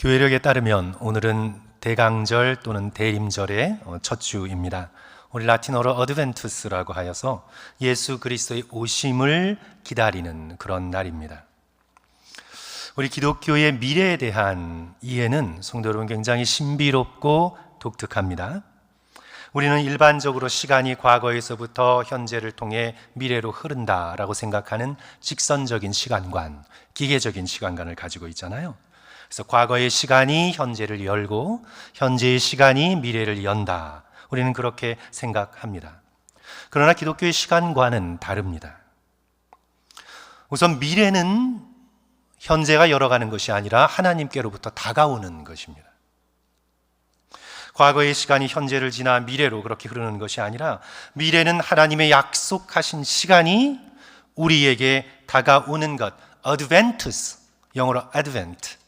교회력에 따르면 오늘은 대강절 또는 대림절의 어, 첫 주입니다. 우리 라틴어로 어드벤투스라고 하여서 예수 그리스도의 오심을 기다리는 그런 날입니다. 우리 기독교의 미래에 대한 이해는 성도 여러분 굉장히 신비롭고 독특합니다. 우리는 일반적으로 시간이 과거에서부터 현재를 통해 미래로 흐른다라고 생각하는 직선적인 시간관, 기계적인 시간관을 가지고 있잖아요. 그래서 과거의 시간이 현재를 열고 현재의 시간이 미래를 연다. 우리는 그렇게 생각합니다. 그러나 기독교의 시간과는 다릅니다. 우선 미래는 현재가 열어가는 것이 아니라 하나님께로부터 다가오는 것입니다. 과거의 시간이 현재를 지나 미래로 그렇게 흐르는 것이 아니라 미래는 하나님의 약속하신 시간이 우리에게 다가오는 것, adventus, 영어로 advent.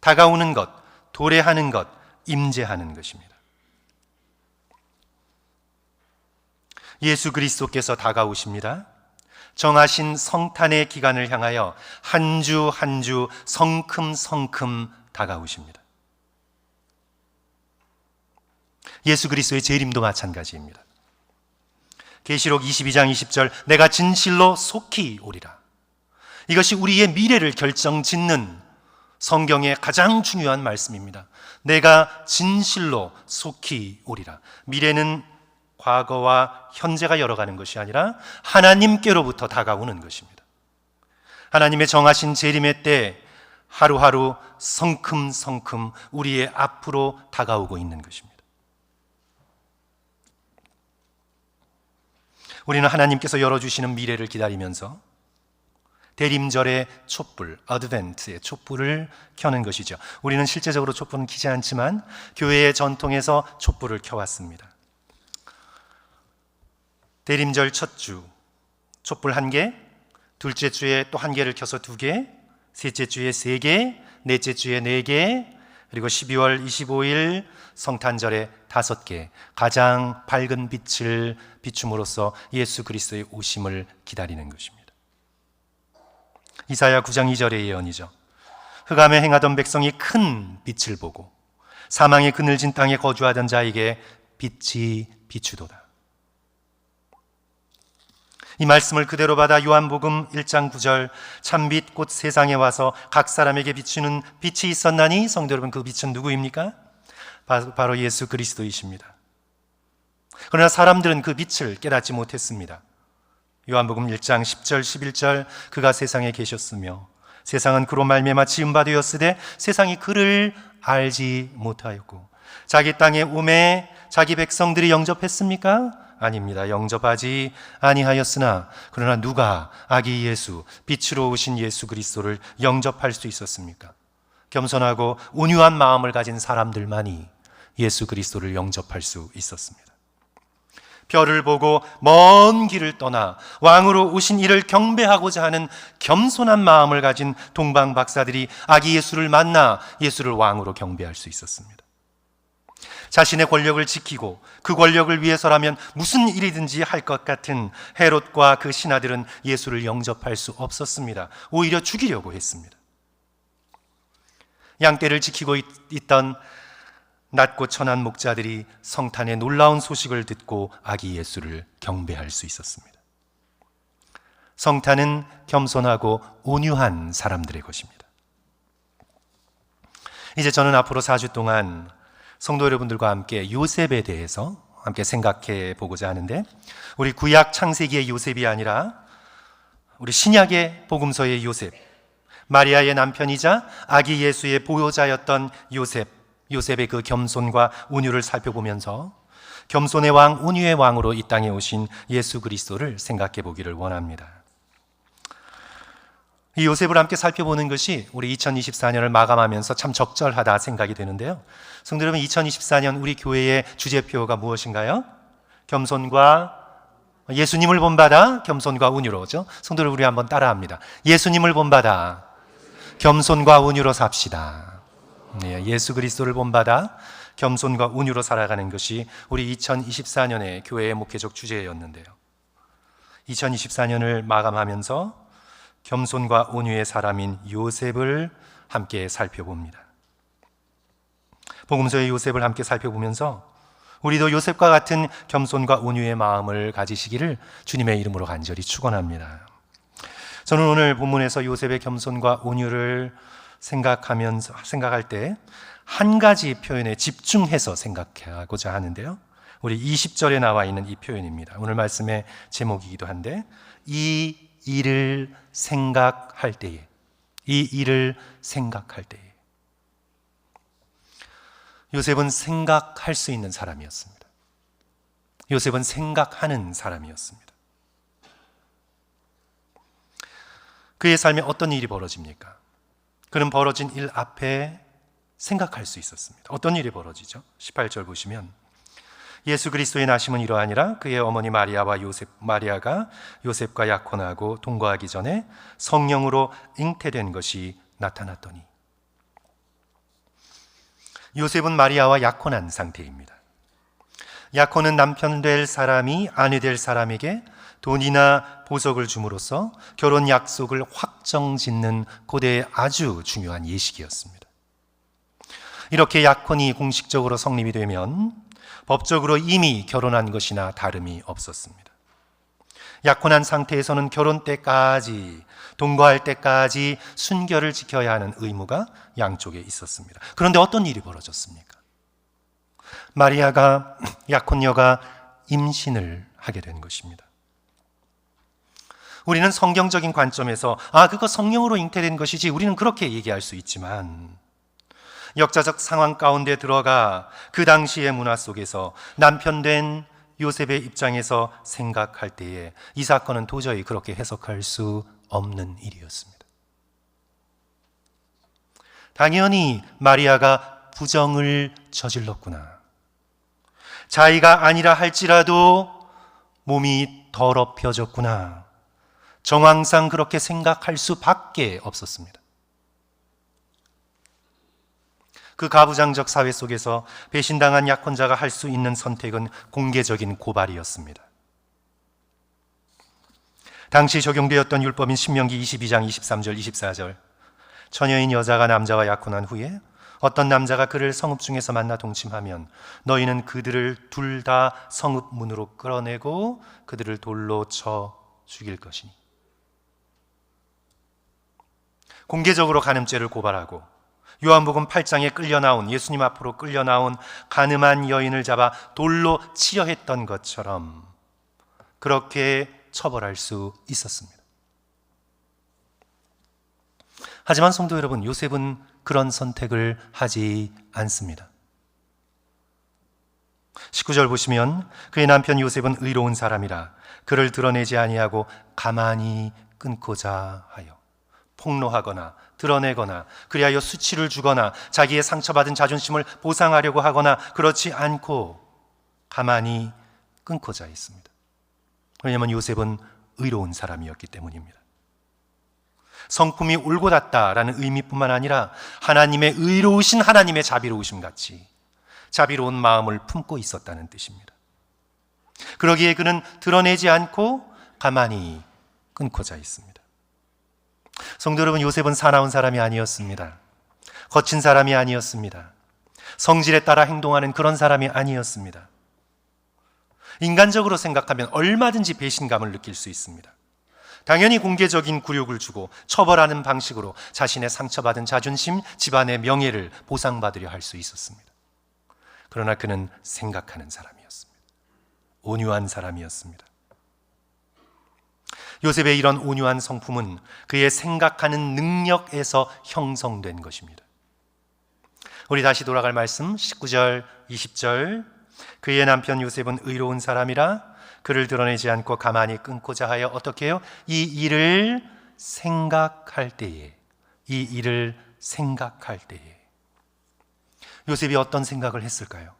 다가오는 것, 도래하는 것, 임재하는 것입니다. 예수 그리스도께서 다가오십니다. 정하신 성탄의 기간을 향하여 한 주 한 주 성큼성큼 다가오십니다. 예수 그리스도의 재림도 마찬가지입니다. 계시록 22장 20절 내가 진실로 속히 오리라. 이것이 우리의 미래를 결정짓는 성경의 가장 중요한 말씀입니다. 내가 진실로 속히 오리라. 미래는 과거와 현재가 열어가는 것이 아니라 하나님께로부터 다가오는 것입니다. 하나님의 정하신 재림의 때 하루하루 성큼성큼 우리의 앞으로 다가오고 있는 것입니다. 우리는 하나님께서 열어주시는 미래를 기다리면서 대림절의 촛불, 어드벤트의 촛불을 켜는 것이죠. 우리는 실제적으로 촛불은 켜지 않지만 교회의 전통에서 촛불을 켜왔습니다. 대림절 첫 주, 촛불 한 개, 둘째 주에 또 한 개를 켜서 두 개, 셋째 주에 세 개, 넷째 주에 네 개, 그리고 12월 25일 성탄절에 다섯 개, 가장 밝은 빛을 비춤으로써 예수 그리스도의 오심을 기다리는 것입니다. 이사야 9장 2절의 예언이죠. 흑암에 행하던 백성이 큰 빛을 보고 사망의 그늘진 땅에 거주하던 자에게 빛이 비추도다. 이 말씀을 그대로 받아 요한복음 1장 9절 참빛 곧 세상에 와서 각 사람에게 비추는 빛이 있었나니 성도 여러분 그 빛은 누구입니까? 바로 예수 그리스도이십니다. 그러나 사람들은 그 빛을 깨닫지 못했습니다. 요한복음 1장 10절 11절 그가 세상에 계셨으며 세상은 그로 말미암아 지음 바 되었으되 세상이 그를 알지 못하였고 자기 땅에 오매 자기 백성들이 영접했습니까? 아닙니다. 영접하지 아니하였으나 그러나 누가 아기 예수 빛으로 오신 예수 그리스도를 영접할 수 있었습니까? 겸손하고 온유한 마음을 가진 사람들만이 예수 그리스도를 영접할 수 있었습니다. 별을 보고 먼 길을 떠나 왕으로 오신 이를 경배하고자 하는 겸손한 마음을 가진 동방 박사들이 아기 예수를 만나 예수를 왕으로 경배할 수 있었습니다. 자신의 권력을 지키고 그 권력을 위해서라면 무슨 일이든지 할 것 같은 헤롯과 그 신하들은 예수를 영접할 수 없었습니다. 오히려 죽이려고 했습니다. 양떼를 지키고 있, 던 낮고 천한 목자들이 성탄의 놀라운 소식을 듣고 아기 예수를 경배할 수 있었습니다. 성탄은 겸손하고 온유한 사람들의 것입니다. 이제 저는 앞으로 4주 동안 성도 여러분들과 함께 요셉에 대해서 함께 생각해 보고자 하는데 우리 구약 창세기의 요셉이 아니라 우리 신약의 복음서의 요셉, 마리아의 남편이자 아기 예수의 보호자였던 요셉, 요셉의 그 겸손과 온유를 살펴보면서 겸손의 왕, 온유의 왕으로 이 땅에 오신 예수 그리스도를 생각해 보기를 원합니다. 이 요셉을 함께 살펴보는 것이 우리 2024년을 마감하면서 참 적절하다 생각이 되는데요. 성도 여러분, 2024년 우리 교회의 주제표가 무엇인가요? 겸손과 예수님을 본받아 겸손과 운유로죠. 성도 여러분, 우리 한번 따라합니다. 예수님을 본받아 겸손과 운유로 삽시다. 네, 예수 그리스도를 본받아 겸손과 운유로 살아가는 것이 우리 2024년의 교회의 목회적 주제였는데요. 2024년을 마감하면서 겸손과 온유의 사람인 요셉을 함께 살펴봅니다. 복음서의 요셉을 함께 살펴보면서 우리도 요셉과 같은 겸손과 온유의 마음을 가지시기를 주님의 이름으로 간절히 축원합니다. 저는 오늘 본문에서 요셉의 겸손과 온유를 생각하면서 생각할 때 한 가지 표현에 집중해서 생각하고자 하는데요. 우리 20절에 나와 있는 이 표현입니다. 오늘 말씀의 제목이기도 한데 이 일을 생각할 때에 이 일을 생각할 때에 요셉은 생각할 수 있는 사람이었습니다. 요셉은 생각하는 사람이었습니다. 그의 삶에 어떤 일이 벌어집니까? 그는 벌어진 일 앞에 생각할 수 있었습니다. 어떤 일이 벌어지죠? 18절 보시면 예수 그리스도의 나심은 이러하니라 그의 어머니 마리아와 요셉 마리아가 요셉과 약혼하고 동거하기 전에 성령으로 잉태된 것이 나타났더니 요셉은 마리아와 약혼한 상태입니다. 약혼은 남편 될 사람이 아내 될 사람에게 돈이나 보석을 줌으로써 결혼 약속을 확정 짓는 고대의 아주 중요한 예식이었습니다. 이렇게 약혼이 공식적으로 성립이 되면 법적으로 이미 결혼한 것이나 다름이 없었습니다. 약혼한 상태에서는 결혼 때까지 동거할 때까지 순결을 지켜야 하는 의무가 양쪽에 있었습니다. 그런데 어떤 일이 벌어졌습니까? 마리아가 약혼녀가 임신을 하게 된 것입니다. 우리는 성경적인 관점에서 아 그거 성령으로 잉태된 것이지 우리는 그렇게 얘기할 수 있지만 역사적 상황 가운데 들어가 그 당시의 문화 속에서 남편 된 요셉의 입장에서 생각할 때에 이 사건은 도저히 그렇게 해석할 수 없는 일이었습니다. 당연히 마리아가 부정을 저질렀구나. 자의가 아니라 할지라도 몸이 더럽혀졌구나. 정황상 그렇게 생각할 수밖에 없었습니다. 그 가부장적 사회 속에서 배신당한 약혼자가 할 수 있는 선택은 공개적인 고발이었습니다. 당시 적용되었던 율법인 신명기 22장 23절 24절 처녀인 여자가 남자와 약혼한 후에 어떤 남자가 그를 성읍 중에서 만나 동침하면 너희는 그들을 둘 다 성읍 문으로 끌어내고 그들을 돌로 쳐 죽일 것이니 공개적으로 간음죄를 고발하고 요한복음 8장에 끌려 나온 예수님 앞으로 끌려 나온 가늠한 여인을 잡아 돌로 치려 했던 것처럼 그렇게 처벌할 수 있었습니다. 하지만 성도 여러분, 요셉은 그런 선택을 하지 않습니다. 19절 보시면 그의 남편 요셉은 의로운 사람이라 그를 드러내지 아니하고 가만히 끊고자 하여 폭로하거나 드러내거나 그리하여 수치를 주거나 자기의 상처받은 자존심을 보상하려고 하거나 그렇지 않고 가만히 끊고자 했습니다. 왜냐하면 요셉은 의로운 사람이었기 때문입니다. 성품이 올곧았다라는 의미뿐만 아니라 하나님의 의로우신 하나님의 자비로우심 같이 자비로운 마음을 품고 있었다는 뜻입니다. 그러기에 그는 드러내지 않고 가만히 끊고자 했습니다. 성도 여러분, 요셉은 사나운 사람이 아니었습니다. 거친 사람이 아니었습니다. 성질에 따라 행동하는 그런 사람이 아니었습니다. 인간적으로 생각하면 얼마든지 배신감을 느낄 수 있습니다. 당연히 공개적인 굴욕을 주고 처벌하는 방식으로 자신의 상처받은 자존심, 집안의 명예를 보상받으려 할 수 있었습니다. 그러나 그는 생각하는 사람이었습니다. 온유한 사람이었습니다. 요셉의 이런 온유한 성품은 그의 생각하는 능력에서 형성된 것입니다. 우리 다시 돌아갈 말씀 19절, 20절. 그의 남편 요셉은 의로운 사람이라 그를 드러내지 않고 가만히 끊고자 하여 어떻게 해요? 이 일을 생각할 때에 이 일을 생각할 때에 요셉이 어떤 생각을 했을까요?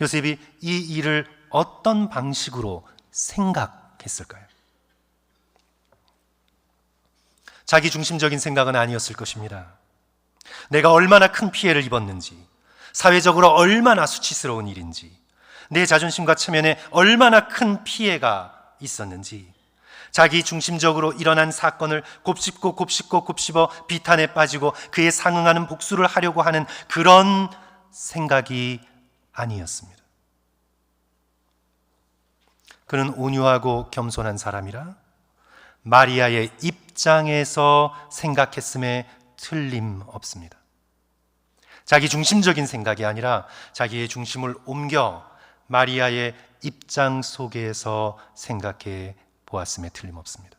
요셉이 이 일을 어떤 방식으로 생각했을까요? 자기 중심적인 생각은 아니었을 것입니다. 내가 얼마나 큰 피해를 입었는지, 사회적으로 얼마나 수치스러운 일인지, 내 자존심과 체면에 얼마나 큰 피해가 있었는지, 자기 중심적으로 일어난 사건을 곱씹고 곱씹고 곱씹어 비탄에 빠지고 그에 상응하는 복수를 하려고 하는 그런 생각이 아니었습니다. 그는 온유하고 겸손한 사람이라 마리아의 입장에서 생각했음에 틀림없습니다. 자기 중심적인 생각이 아니라 자기의 중심을 옮겨 마리아의 입장 속에서 생각해 보았음에 틀림없습니다.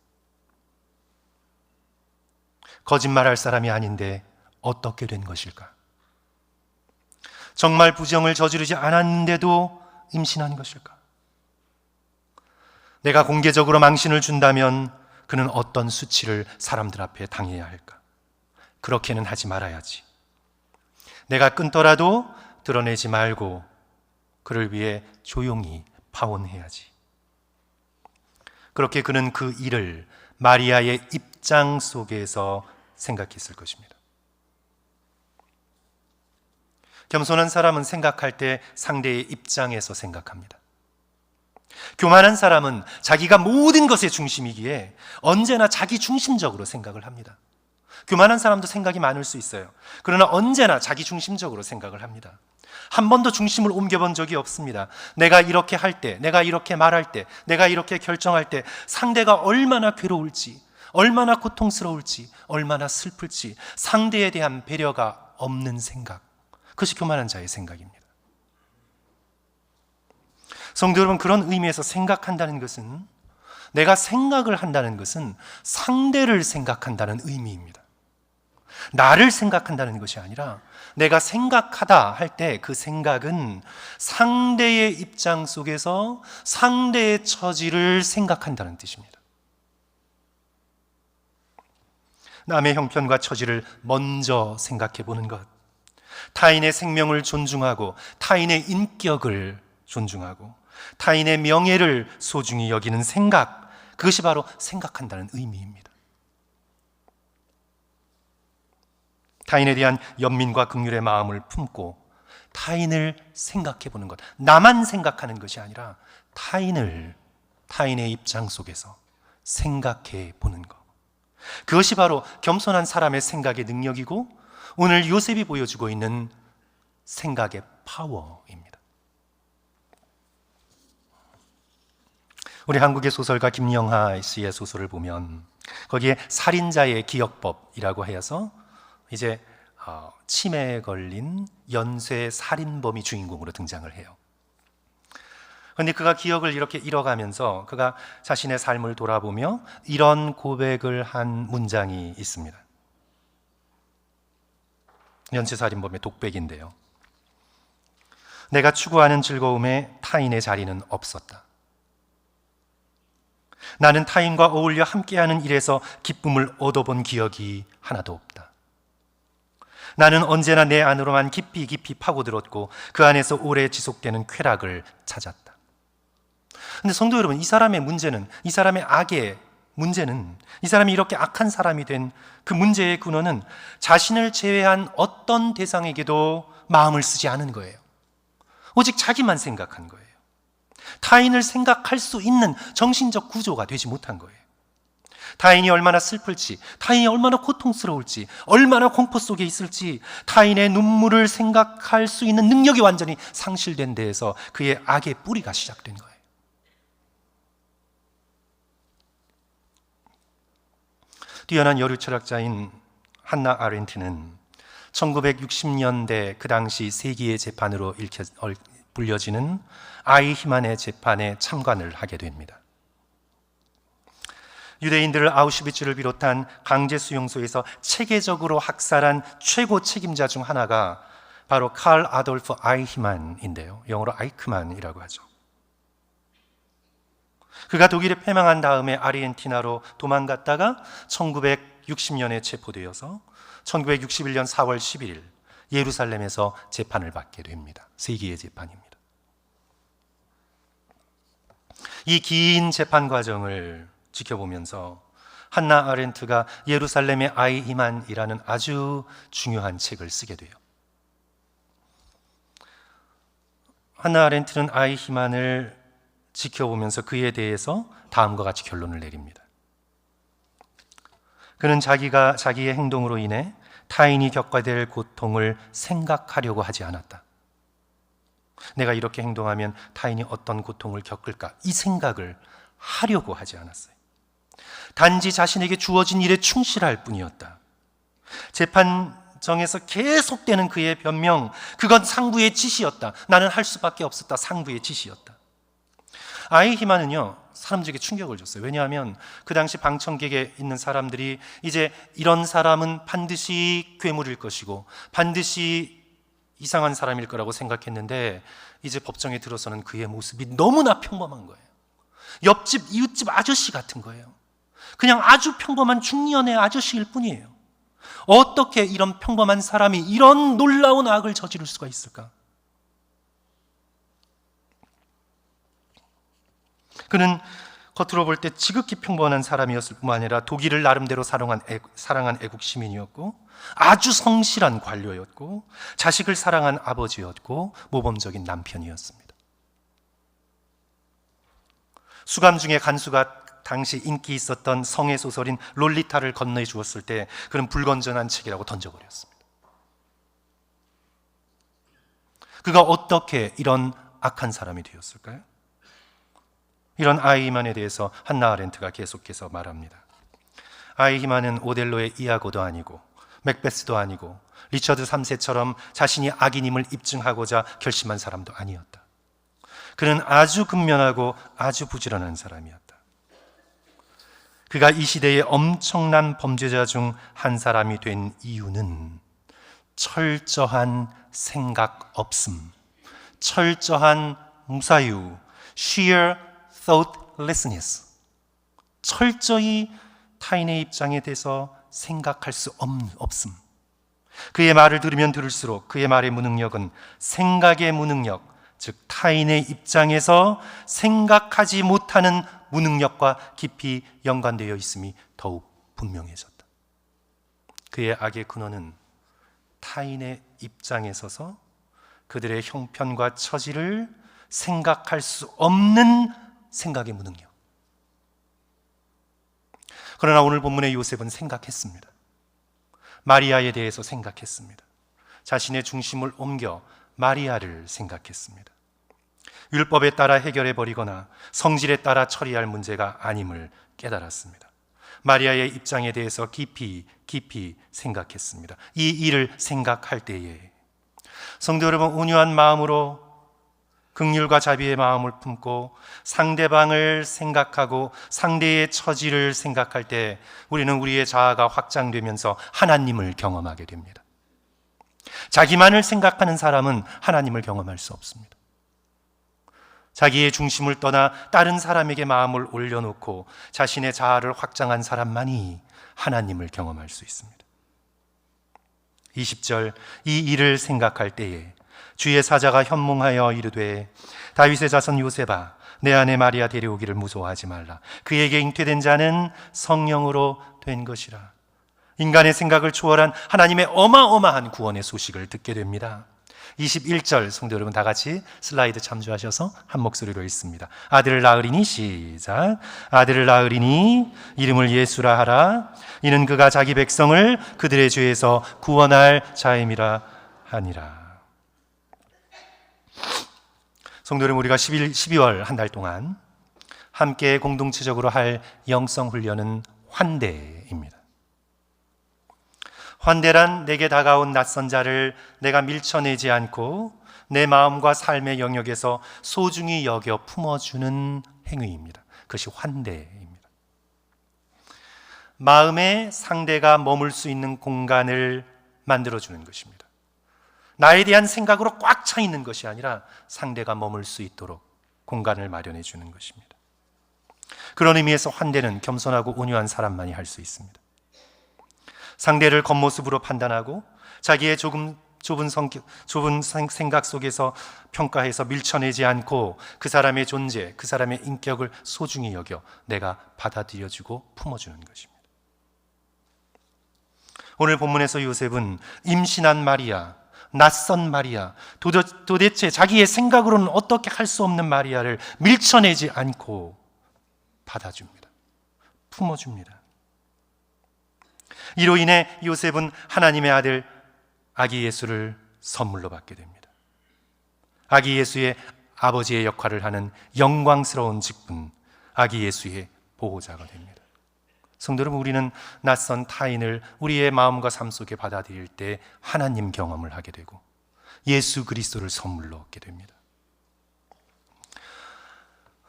거짓말할 사람이 아닌데 어떻게 된 것일까? 정말 부정을 저지르지 않았는데도 임신한 것일까? 내가 공개적으로 망신을 준다면 그는 어떤 수치를 사람들 앞에 당해야 할까? 그렇게는 하지 말아야지. 내가 끊더라도 드러내지 말고 그를 위해 조용히 파혼해야지. 그렇게 그는 그 일을 마리아의 입장 속에서 생각했을 것입니다. 겸손한 사람은 생각할 때 상대의 입장에서 생각합니다. 교만한 사람은 자기가 모든 것의 중심이기에 언제나 자기 중심적으로 생각을 합니다. 교만한 사람도 생각이 많을 수 있어요. 그러나 언제나 자기 중심적으로 생각을 합니다. 한 번도 중심을 옮겨본 적이 없습니다. 내가 이렇게 할 때, 내가 이렇게 말할 때, 내가 이렇게 결정할 때 상대가 얼마나 괴로울지, 얼마나 고통스러울지, 얼마나 슬플지 상대에 대한 배려가 없는 생각. 그것이 교만한 자의 생각입니다. 성도 여러분, 그런 의미에서 생각한다는 것은 내가 생각을 한다는 것은 상대를 생각한다는 의미입니다. 나를 생각한다는 것이 아니라 내가 생각하다 할 때 그 생각은 상대의 입장 속에서 상대의 처지를 생각한다는 뜻입니다. 남의 형편과 처지를 먼저 생각해 보는 것. 타인의 생명을 존중하고 타인의 인격을 존중하고 타인의 명예를 소중히 여기는 생각. 그것이 바로 생각한다는 의미입니다. 타인에 대한 연민과 긍휼의 마음을 품고 타인을 생각해 보는 것. 나만 생각하는 것이 아니라 타인을 타인의 입장 속에서 생각해 보는 것. 그것이 바로 겸손한 사람의 생각의 능력이고 오늘 요셉이 보여주고 있는 생각의 파워입니다. 우리 한국의 소설가 김영하 씨의 소설을 보면 거기에 살인자의 기억법이라고 해서 이제 어, 치매에 걸린 연쇄 살인범이 주인공으로 등장을 해요. 그런데 그가 기억을 이렇게 잃어가면서 그가 자신의 삶을 돌아보며 이런 고백을 한 문장이 있습니다. 연쇄살인범의 독백인데요. 내가 추구하는 즐거움에 타인의 자리는 없었다. 나는 타인과 어울려 함께하는 일에서 기쁨을 얻어본 기억이 하나도 없다. 나는 언제나 내 안으로만 깊이 깊이 파고들었고 그 안에서 오래 지속되는 쾌락을 찾았다. 근데 성도 여러분, 이 사람의 문제는 이 사람의 악의 문제는 이 사람이 이렇게 악한 사람이 된 그 문제의 근원은 자신을 제외한 어떤 대상에게도 마음을 쓰지 않은 거예요. 오직 자기만 생각한 거예요. 타인을 생각할 수 있는 정신적 구조가 되지 못한 거예요. 타인이 얼마나 슬플지, 타인이 얼마나 고통스러울지, 얼마나 공포 속에 있을지, 타인의 눈물을 생각할 수 있는 능력이 완전히 상실된 데에서 그의 악의 뿌리가 시작된 거예요. 뛰어난 여류 철학자인 한나 아렌트는 1960년대 그 당시 세기의 재판으로 불려지는 아이 히만의 재판에 참관을 하게 됩니다. 유대인들을 아우슈비츠를 비롯한 강제 수용소에서 체계적으로 학살한 최고 책임자 중 하나가 바로 칼 아돌프 아이히만인데요. 영어로 아이크만이라고 하죠. 그가 독일에 패망한 다음에 아르헨티나로 도망갔다가 1960년에 체포되어서 1961년 4월 11일 예루살렘에서 재판을 받게 됩니다. 세기의 재판입니다. 이 긴 재판 과정을 지켜보면서 한나 아렌트가 예루살렘의 아이 이만이라는 아주 중요한 책을 쓰게 돼요. 한나 아렌트는 아이 히만을 지켜보면서 그에 대해서 다음과 같이 결론을 내립니다. 그는 자기가 자기의 행동으로 인해 타인이 겪어야 될 고통을 생각하려고 하지 않았다. 내가 이렇게 행동하면 타인이 어떤 고통을 겪을까? 이 생각을 하려고 하지 않았어요. 단지 자신에게 주어진 일에 충실할 뿐이었다. 재판정에서 계속되는 그의 변명, 그건 상부의 지시였다. 나는 할 수밖에 없었다. 상부의 지시였다. 아이 히마는요, 사람들에게 충격을 줬어요. 왜냐하면 그 당시 방청객에 있는 사람들이 이제 이런 사람은 반드시 괴물일 것이고 반드시 이상한 사람일 거라고 생각했는데 이제 법정에 들어서는 그의 모습이 너무나 평범한 거예요. 옆집, 이웃집 아저씨 같은 거예요. 그냥 아주 평범한 중년의 아저씨일 뿐이에요. 어떻게 이런 평범한 사람이 이런 놀라운 악을 저지를 수가 있을까? 그는 겉으로 볼 때 지극히 평범한 사람이었을 뿐만 아니라 독일을 나름대로 사랑한, 애국, 사랑한 애국 시민이었고 아주 성실한 관료였고 자식을 사랑한 아버지였고 모범적인 남편이었습니다. 수감 중에 간수가 당시 인기 있었던 성의 소설인 롤리타를 건네해 주었을 때 그는 불건전한 책이라고 던져버렸습니다. 그가 어떻게 이런 악한 사람이 되었을까요? 이런 아이히만에 대해서 한나 아렌트가 계속해서 말합니다. 아이히만은 오델로의 이아고도 아니고 맥베스도 아니고 리처드 3세처럼 자신이 악인임을 입증하고자 결심한 사람도 아니었다. 그는 아주 근면하고 아주 부지런한 사람이었다. 그가 이 시대의 엄청난 범죄자 중 한 사람이 된 이유는 철저한 생각 없음, 철저한 무사유, sheer thoughtlessness. 철저히 타인의 입장에 대해서 생각할 수 없, 없음. 그의 말을 들으면 들을수록 그의 말의 무능력은 생각의 무능력, 즉 타인의 입장에서 생각하지 못하는 무능력과 깊이 연관되어 있음이 더욱 분명해졌다. 그의 악의 근원은 타인의 입장에 서서 그들의 형편과 처지를 생각할 수 없는 생각의 무능력. 그러나 오늘 본문의 요셉은 생각했습니다. 마리아에 대해서 생각했습니다. 자신의 중심을 옮겨 마리아를 생각했습니다. 율법에 따라 해결해 버리거나 성질에 따라 처리할 문제가 아님을 깨달았습니다. 마리아의 입장에 대해서 깊이 깊이 생각했습니다. 이 일을 생각할 때에 성도 여러분 온유한 마음으로 극률과 자비의 마음을 품고 상대방을 생각하고 상대의 처지를 생각할 때 우리는 우리의 자아가 확장되면서 하나님을 경험하게 됩니다. 자기만을 생각하는 사람은 하나님을 경험할 수 없습니다. 자기의 중심을 떠나 다른 사람에게 마음을 올려놓고 자신의 자아를 확장한 사람만이 하나님을 경험할 수 있습니다. 20절 이 일을 생각할 때에 주의 사자가 현몽하여 이르되 다윗의 자손 요셉아 내 아내 마리아 데려오기를 무서워하지 말라 그에게 잉태된 자는 성령으로 된 것이라 인간의 생각을 초월한 하나님의 어마어마한 구원의 소식을 듣게 됩니다. 21절 성도 여러분 다 같이 슬라이드 참조하셔서 한 목소리로 읽습니다. 아들을 낳으리니 시작. 아들을 낳으리니 이름을 예수라 하라. 이는 그가 자기 백성을 그들의 죄에서 구원할 자임이라 하니라. 성도 여러분 우리가 11, 12월 한 달 동안 함께 공동체적으로 할 영성 훈련은 환대입니다. 환대란 내게 다가온 낯선 자를 내가 밀쳐내지 않고 내 마음과 삶의 영역에서 소중히 여겨 품어주는 행위입니다. 그것이 환대입니다. 마음의 상대가 머물 수 있는 공간을 만들어주는 것입니다. 나에 대한 생각으로 꽉 차 있는 것이 아니라 상대가 머물 수 있도록 공간을 마련해 주는 것입니다. 그런 의미에서 환대는 겸손하고 온유한 사람만이 할 수 있습니다. 상대를 겉모습으로 판단하고 자기의 조금 좁은 성격, 좁은 생각 속에서 평가해서 밀쳐내지 않고 그 사람의 존재, 그 사람의 인격을 소중히 여겨 내가 받아들여주고 품어주는 것입니다. 오늘 본문에서 요셉은 임신한 마리아, 낯선 마리아, 도대체 자기의 생각으로는 어떻게 할 수 없는 마리아를 밀쳐내지 않고 받아줍니다. 품어줍니다. 이로 인해 요셉은 하나님의 아들 아기 예수를 선물로 받게 됩니다. 아기 예수의 아버지의 역할을 하는 영광스러운 직분, 아기 예수의 보호자가 됩니다. 성도 여러분, 우리는 낯선 타인을 우리의 마음과 삶 속에 받아들일 때 하나님 경험을 하게 되고 예수 그리스도를 선물로 얻게 됩니다.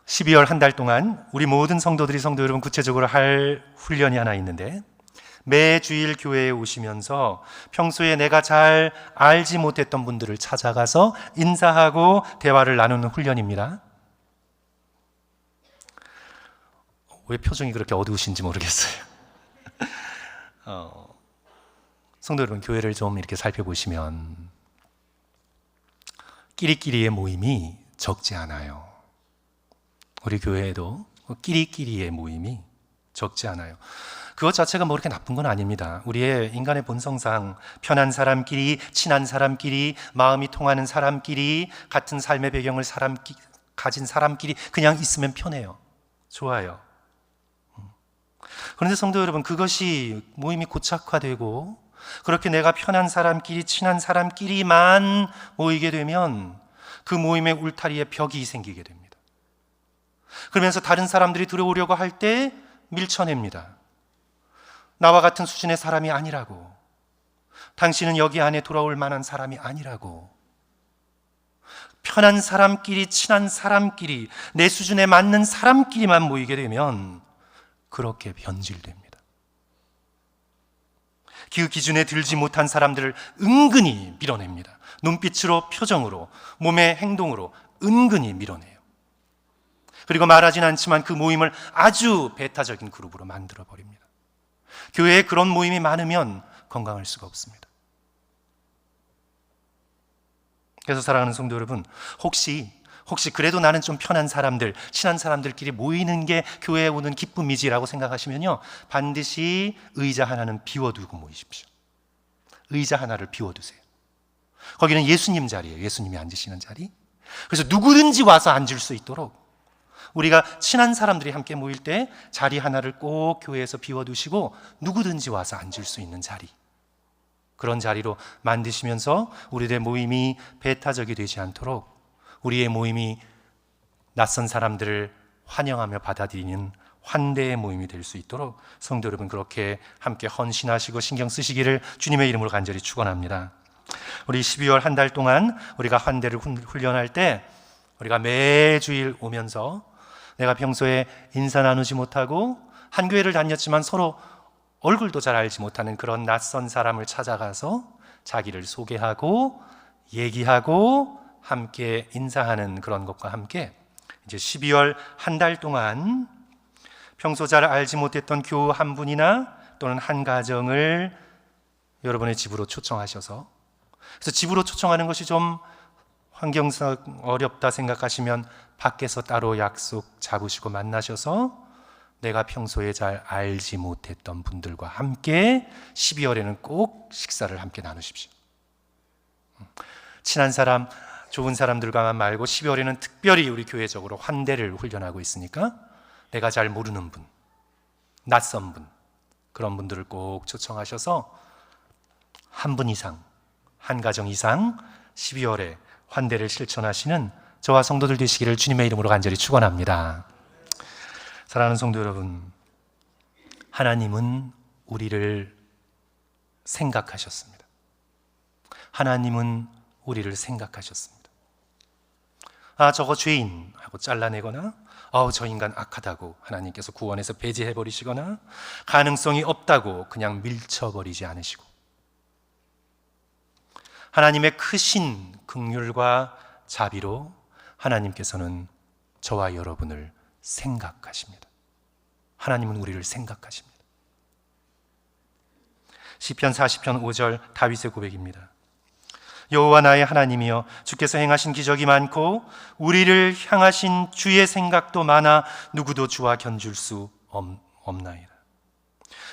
12월 한 달 동안 우리 모든 성도들이 성도 여러분 구체적으로 할 훈련이 하나 있는데 매 주일 교회에 오시면서 평소에 내가 잘 알지 못했던 분들을 찾아가서 인사하고 대화를 나누는 훈련입니다. 왜 표정이 그렇게 어두우신지 모르겠어요. 어, 성도 여러분, 교회를 좀 이렇게 살펴보시면 끼리끼리의 모임이 적지 않아요. 우리 교회에도 끼리끼리의 모임이 적지 않아요. 그것 자체가 뭐 그렇게 나쁜 건 아닙니다. 우리의 인간의 본성상 편한 사람끼리, 친한 사람끼리, 마음이 통하는 사람끼리, 같은 삶의 배경을 사람 가진 사람끼리 그냥 있으면 편해요. 좋아요. 그런데 성도 여러분, 그것이 모임이 고착화되고 그렇게 내가 편한 사람끼리, 친한 사람끼리만 모이게 되면 그 모임의 울타리에 벽이 생기게 됩니다. 그러면서 다른 사람들이 들어오려고 할 때 밀쳐냅니다. 나와 같은 수준의 사람이 아니라고. 당신은 여기 안에 돌아올 만한 사람이 아니라고. 편한 사람끼리, 친한 사람끼리, 내 수준에 맞는 사람끼리만 모이게 되면 그렇게 변질됩니다. 그 기준에 들지 못한 사람들을 은근히 밀어냅니다. 눈빛으로, 표정으로, 몸의 행동으로 은근히 밀어내요. 그리고 말하진 않지만 그 모임을 아주 배타적인 그룹으로 만들어 버립니다. 교회에 그런 모임이 많으면 건강할 수가 없습니다. 그래서 사랑하는 성도 여러분, 혹시 혹시 그래도 나는 좀 편한 사람들, 친한 사람들끼리 모이는 게 교회에 오는 기쁨이지라고 생각하시면요. 반드시 의자 하나는 비워두고 모이십시오. 의자 하나를 비워두세요. 거기는 예수님 자리예요. 예수님이 앉으시는 자리. 그래서 누구든지 와서 앉을 수 있도록 우리가 친한 사람들이 함께 모일 때 자리 하나를 꼭 교회에서 비워두시고 누구든지 와서 앉을 수 있는 자리. 그런 자리로 만드시면서 우리들의 모임이 배타적이 되지 않도록 우리의 모임이 낯선 사람들을 환영하며 받아들이는 환대의 모임이 될 수 있도록 성도 여러분 그렇게 함께 헌신하시고 신경 쓰시기를 주님의 이름으로 간절히 축원합니다. 우리 12월 한 달 동안 우리가 환대를 훈련할 때 우리가 매주일 오면서 내가 평소에 인사 나누지 못하고 한 교회를 다녔지만 서로 얼굴도 잘 알지 못하는 그런 낯선 사람을 찾아가서 자기를 소개하고 얘기하고 함께 인사하는 그런 것과 함께 이제 12월 한 달 동안 평소 잘 알지 못했던 교우 한 분이나 또는 한 가정을 여러분의 집으로 초청하셔서 그래서 집으로 초청하는 것이 좀 환경상 어렵다 생각하시면 밖에서 따로 약속 잡으시고 만나셔서 내가 평소에 잘 알지 못했던 분들과 함께 12월에는 꼭 식사를 함께 나누십시오. 친한 사람, 좋은 사람들과만 말고 12월에는 특별히 우리 교회적으로 환대를 훈련하고 있으니까 내가 잘 모르는 분, 낯선 분, 그런 분들을 꼭 초청하셔서 한 분 이상, 한 가정 이상 12월에 환대를 실천하시는 저와 성도들 되시기를 주님의 이름으로 간절히 축원합니다. 사랑하는 성도 여러분, 하나님은 우리를 생각하셨습니다. 하나님은 우리를 생각하셨습니다. 아, 저거 죄인 하고 잘라내거나, 아우, 저 인간 악하다고 하나님께서 구원해서 배제해 버리시거나, 가능성이 없다고 그냥 밀쳐 버리지 않으시고, 하나님의 크신 극률과 자비로 하나님께서는 저와 여러분을 생각하십니다. 하나님은 우리를 생각하십니다. 시편 40편 5절 다윗의 고백입니다. 여호와 나의 하나님이여 주께서 행하신 기적이 많고 우리를 향하신 주의 생각도 많아 누구도 주와 견줄 수 없나이다.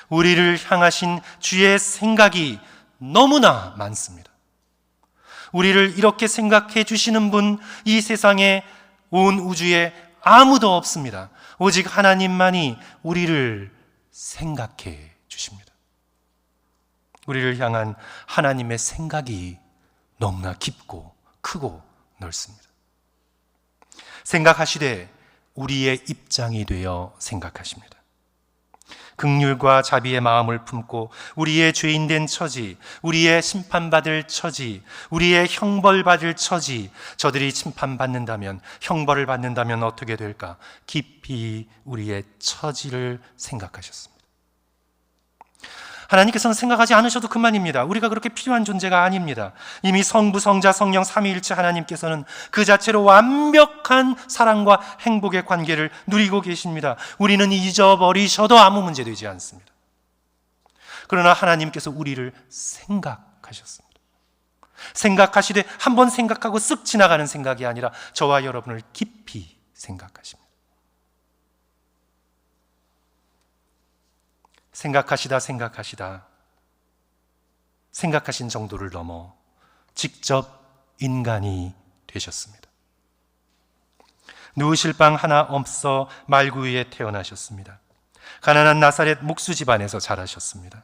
우리를 향하신 주의 생각이 너무나 많습니다. 우리를 이렇게 생각해 주시는 분, 이 세상에 온 우주에 아무도 없습니다. 오직 하나님만이 우리를 생각해 주십니다. 우리를 향한 하나님의 생각이 너무나 깊고 크고 넓습니다. 생각하시되 우리의 입장이 되어 생각하십니다. 극률과 자비의 마음을 품고 우리의 죄인된 처지, 우리의 심판받을 처지, 우리의 형벌받을 처지, 저들이 심판받는다면, 형벌을 받는다면 어떻게 될까? 깊이 우리의 처지를 생각하셨습니다. 하나님께서는 생각하지 않으셔도 그만입니다. 우리가 그렇게 필요한 존재가 아닙니다. 이미 성부, 성자, 성령, 삼위일체 하나님께서는 그 자체로 완벽한 사랑과 행복의 관계를 누리고 계십니다. 우리는 잊어버리셔도 아무 문제 되지 않습니다. 그러나 하나님께서 우리를 생각하셨습니다. 생각하시되 한 번 생각하고 쓱 지나가는 생각이 아니라 저와 여러분을 깊이 생각하십니다. 생각하시다 생각하시다 생각하신 정도를 넘어 직접 인간이 되셨습니다. 누우실 방 하나 없어 말구유에 태어나셨습니다. 가난한 나사렛 목수 집안에서 자라셨습니다.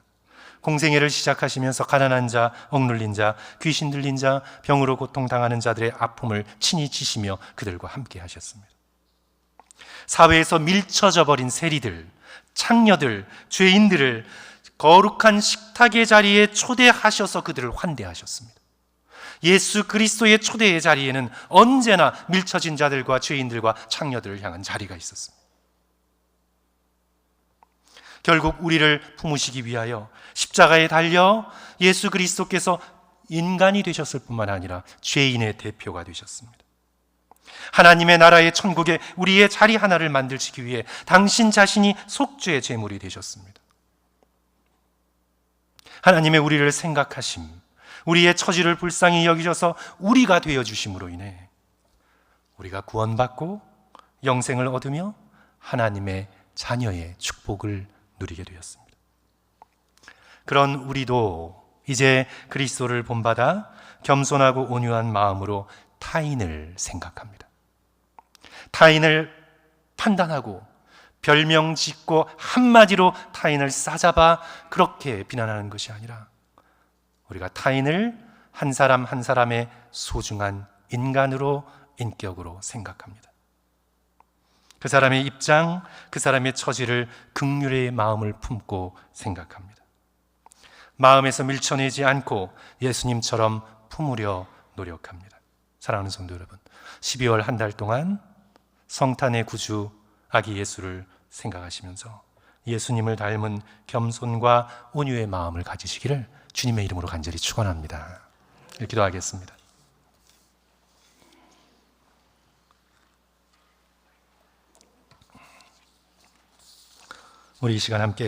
공생애를 시작하시면서 가난한 자, 억눌린 자, 귀신 들린 자, 병으로 고통당하는 자들의 아픔을 친히 지시며 그들과 함께 하셨습니다. 사회에서 밀쳐져 버린 세리들, 창녀들, 죄인들을 거룩한 식탁의 자리에 초대하셔서 그들을 환대하셨습니다. 예수 그리스도의 초대의 자리에는 언제나 밀쳐진 자들과 죄인들과 창녀들을 향한 자리가 있었습니다. 결국 우리를 품으시기 위하여 십자가에 달려 예수 그리스도께서 인간이 되셨을 뿐만 아니라 죄인의 대표가 되셨습니다. 하나님의 나라의 천국에 우리의 자리 하나를 만들시기 위해 당신 자신이 속죄의 제물이 되셨습니다. 하나님의 우리를 생각하심, 우리의 처지를 불쌍히 여기셔서 우리가 되어 주심으로 인해 우리가 구원받고 영생을 얻으며 하나님의 자녀의 축복을 누리게 되었습니다. 그런 우리도 이제 그리스도를 본받아 겸손하고 온유한 마음으로 타인을 생각합니다. 타인을 판단하고 별명 짓고 한마디로 타인을 싸잡아 그렇게 비난하는 것이 아니라 우리가 타인을 한 사람 한 사람의 소중한 인간으로 인격으로 생각합니다. 그 사람의 입장, 그 사람의 처지를 극률의 마음을 품고 생각합니다. 마음에서 밀쳐내지 않고 예수님처럼 품으려 노력합니다. 사랑하는 성도 여러분, 12월 한 달 동안 성탄의 구주 아기 예수를 생각하시면서 예수님을 닮은 겸손과 온유의 마음을 가지시기를 주님의 이름으로 간절히 축원합니다. 기도하겠습니다. 우리 이 시간 함께